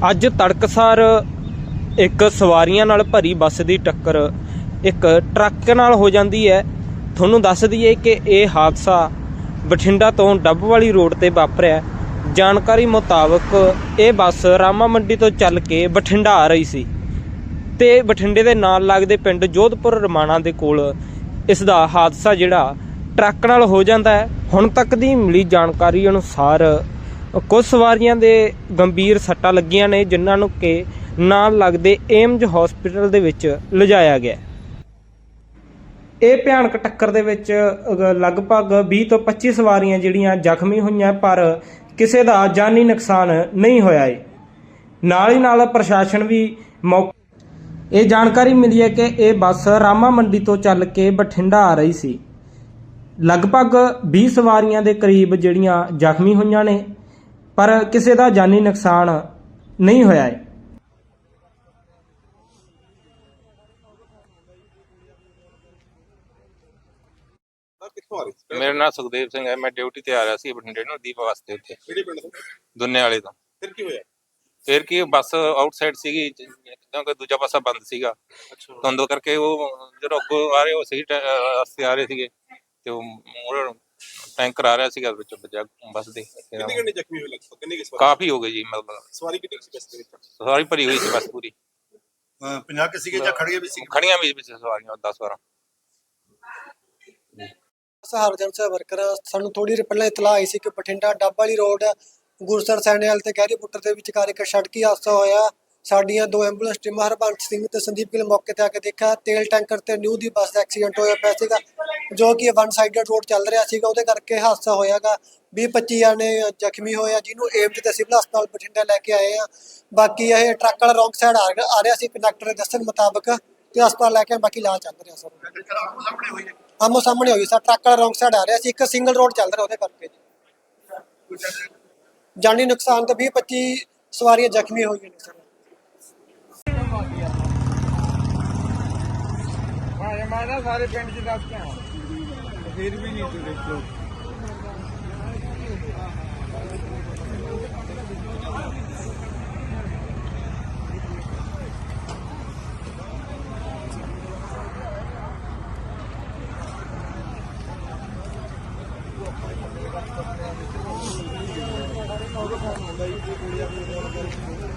ਅੱਜ ਤੜਕਸਾਰ ਇੱਕ ਸਵਾਰੀਆਂ ਨਾਲ ਭਰੀ ਬੱਸ ਦੀ ਟੱਕਰ ਇੱਕ ਟਰੱਕ ਨਾਲ ਹੋ ਜਾਂਦੀ ਹੈ। ਤੁਹਾਨੂੰ ਦੱਸ ਦਈਏ ਕਿ ਇਹ ਹਾਦਸਾ ਬਠਿੰਡਾ ਤੋਂ ਡੱਬ ਵਾਲੀ ਰੋਡ ਤੇ ਵਾਪਰਿਆ। ਜਾਣਕਾਰੀ ਮੁਤਾਬਕ ਇਹ ਬੱਸ ਰਾਮਾ ਮੰਡੀ ਤੋਂ ਚੱਲ ਕੇ ਬਠਿੰਡਾ ਆ ਰਹੀ ਸੀ ਤੇ ਬਠਿੰਡੇ ਦੇ ਨਾਲ ਲੱਗਦੇ ਪਿੰਡ ਜੋਧਪੁਰ ਰਮਾਣਾ ਦੇ ਕੋਲ ਇਸ ਦਾ ਹਾਦਸਾ ਜਿਹੜਾ ਟਰੱਕ ਨਾਲ ਹੋ ਜਾਂਦਾ ਹੈ। ਹੁਣ ਤੱਕ ਦੀ ਮਿਲੀ ਜਾਣਕਾਰੀ ਅਨੁਸਾਰ ਕੁਝ ਸਵਾਰੀਆਂ ਦੇ ਗੰਭੀਰ ਸੱਟਾਂ ਲੱਗੀਆਂ ਨੇ, ਜਿਨ੍ਹਾਂ ਨੂੰ ਕਿ ਨਾਲ ਲੱਗਦੇ ਏਮਜ ਹਸਪੀਟਲ ਦੇ ਵਿੱਚ ਲਿਜਾਇਆ ਗਿਆ ਇਹ ਭਿਆਨਕ ਟੱਕਰ ਦੇ ਵਿੱਚ ਲਗਭਗ 20 ਤੋਂ 25 ਸਵਾਰੀਆਂ ਜਿਹੜੀਆਂ ਜ਼ਖਮੀ ਹੋਈਆਂ, ਪਰ ਕਿਸੇ ਦਾ ਜਾਨੀ ਨੁਕਸਾਨ ਨਹੀਂ ਹੋਇਆ ਏ। ਨਾਲ ਹੀ ਨਾਲ ਪ੍ਰਸ਼ਾਸਨ ਵੀ ਮੌਕੇ ਇਹ ਜਾਣਕਾਰੀ ਮਿਲੀ ਹੈ ਕਿ ਇਹ ਬੱਸ ਰਾਮਾ ਮੰਡੀ ਤੋਂ ਚੱਲ ਕੇ ਬਠਿੰਡਾ ਆ ਰਹੀ ਸੀ। ਲਗਭਗ 20 ਸਵਾਰੀਆਂ ਦੇ ਕਰੀਬ ਜਿਹੜੀਆਂ ਜ਼ਖਮੀ ਹੋਈਆਂ ਨੇ ਪਰ ਕਿਸੇ ਦਾ ਜਾਨੀ ਨੁਕਸਾਨ ਨਹੀਂ ਹੋਇਆ ਹੈ। ਕਿੱਥੋਂ ਆ ਰਹੇ ਸੀ? ਮੇਰਾ ਨਾਮ ਸੁਖਦੇਵ ਸਿੰਘ ਹੈ। ਮੈਂ ਡਿਊਟੀ ਤੇ ਆ ਰਿਹਾ ਸੀ ਬਠਿੰਡੇ ਨੂੰ ਦੀਪ ਵਾਸਤੇ ਉੱਥੇ। ਕਿਹੜੇ ਪਿੰਡ ਤੋਂ? ਦੁੰਨੇ ਵਾਲੇ ਤੋਂ। ਫਿਰ ਕੀ ਹੋਇਆ? ਫਿਰ ਕੀ ਬੱਸ ਆਊਟਸਾਈਡ ਸੀਗੀ ਕਿਉਂਕਿ ਦੂਜਾ ਪਾਸਾ ਬੰਦ ਸੀਗਾ। ਅੱਛਾ। ਧੁੰਦ ਕਰਕੇ ਉਹ ਜਦੋਂ ਅੱਗੋਂ ਆ ਰਹੇ ਉਹ ਸਹੀ ਰਸਤੇ ਆ ਰਹੇ ਸੀਗੇ। ਤੇ ਉਹ ਮੂਹਰੇ ਟੈਂਕਰ ਆ ਰਿਹਾ ਸੀਗਾ ਵਿੱਚ ਵੱਜਾ ਬੱਸ ਦੇ। ਕਿੰਨੇ ਕਿੰਨੇ ਜ਼ਖਮੀ ਹੋਏ ਲਗਭਗ ਕਿੰਨੇ ਕੀ ਸਵਾਰੀ? ਕਾਫੀ ਹੋ ਗਏ ਜੀ ਮਤਲਬ ਸਵਾਰੀ ਕਿੰਨੀ ਸੀ ਬੱਸ ਦੇ ਵਿੱਚ? ਸਵਾਰੀ ਭਰੀ ਹੋਈ ਸੀ ਬੱਸ ਪੂਰੀ। 50 ਕਿ ਸੀਗੇ ਜਾਂ ਖੜੀਆਂ ਵੀ ਸੀ ਖੜੀਆਂ ਵੀ ਵਿੱਚ ਸਵਾਰੀਆਂ 10 12 ਸਹਾਰਜਨ ਸਾਹਿਬ ਵਰਕਰ। ਸਾਨੂੰ ਥੋੜੀ ਦੇਰ ਪਹਿਲਾਂ ਇਤਲਾਹ ਆਈ ਸੀ ਕਿ ਬਠਿੰਡਾ ਡੱਬ ਵਾਲੀ ਰੋਡ ਗੁਰਸਰ ਸੈਣੇਵਾਲ ਤੇ ਗਹਿਰੀ ਪੁੱਟਰ ਦੇ ਵਿਚਕਾਰ ਇੱਕ ਸੜਕੀ ਹਾਦਸਾ ਹੋਇਆ। ਸਾਡੀਆਂ ਦੋ ਐਂਬੂਲੈਂਸ ਟੀਮਾਂ ਹਰਬੰਸ ਸਿੰਘ ਤੇ ਸੰਦੀਪ ਗਿੱਲ ਮੌਕੇ ਤੇ ਆ ਕੇ ਦੇਖਿਆ। ਤੇਲ ਟੈਂਕਰ ਤੇ ਨਿਊ ਦੀ ਬੱਸ ਦਾ ਐਕਸੀਡੈਂਟ ਹੋਇਆ ਪਿਆ ਸੀਗਾ। ਜੋ ਕਿ ਵਨ ਸਾਈਡਡ ਰੋਡ ਚੱਲ ਰਿਹਾ ਸੀਗਾ, ਉਹਦੇ ਕਰਕੇ ਹਾਦਸਾ ਹੋਇਆਗਾ। 20 25 ਜਾਣੇ ਜ਼ਖਮੀ ਹੋਏ ਆ, ਜਿਹਨੂੰ ਏਮਜ ਤੇ ਸਿਵਲ ਹਸਪਤਾਲ ਬਠਿੰਡਾ ਲੈ ਕੇ ਆਏ ਆ। ਬਾਕੀ ਇਹ ਟਰੱਕ ਵਾਲਾ ਰੌਂਗ ਸਾਈਡ ਆ ਰਿਹਾ- ਸੀ ਕੰਡਕਟਰ ਦੇ ਦੱਸਣ ਮੁਤਾਬਕ ਤੇ ਹਸਪਤਾਲ ਲੈ ਕੇ ਬਾਕੀ ਇਲਾਜ ਚੱਲ ਰਿਹਾ ਸਰ। ਹੋਈ ਹੈ ਆਮੋ ਸਾਹਮਣੇ ਹੋਈ ਸਰ, ਟਰੱਕ ਵਾਲਾ ਰੌਂਗ ਸਾਈਡ ਆ ਰਿਹਾ ਸੀ, ਇੱਕ ਸਿੰਗਲ ਰੋਡ ਚੱਲ ਰਿਹਾ ਉਹਦੇ ਕਰਕੇ ਜੀ। ਜਾਨੀ ਨੁਕਸਾਨ ਤਾਂ 20 25 ਸਵਾਰੀਆਂ ਜ਼ਖਮੀ ਹੋਈਆਂ ਨੇ ਸਰ। ਮੈਂ ਨਾ ਸਾਰੇ ਪਿੰਡ ਚ ਦੱਸ ਕੇ ਆਵਾਂ ਫਿਰ ਵੀ ਨਹੀਂ ਤੂੰ ਦੇਖੋ ਮੈਂ ਨਾ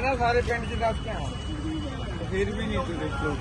है ना सारे पेंट की दास क्या फिर भी नहीं तो देख लो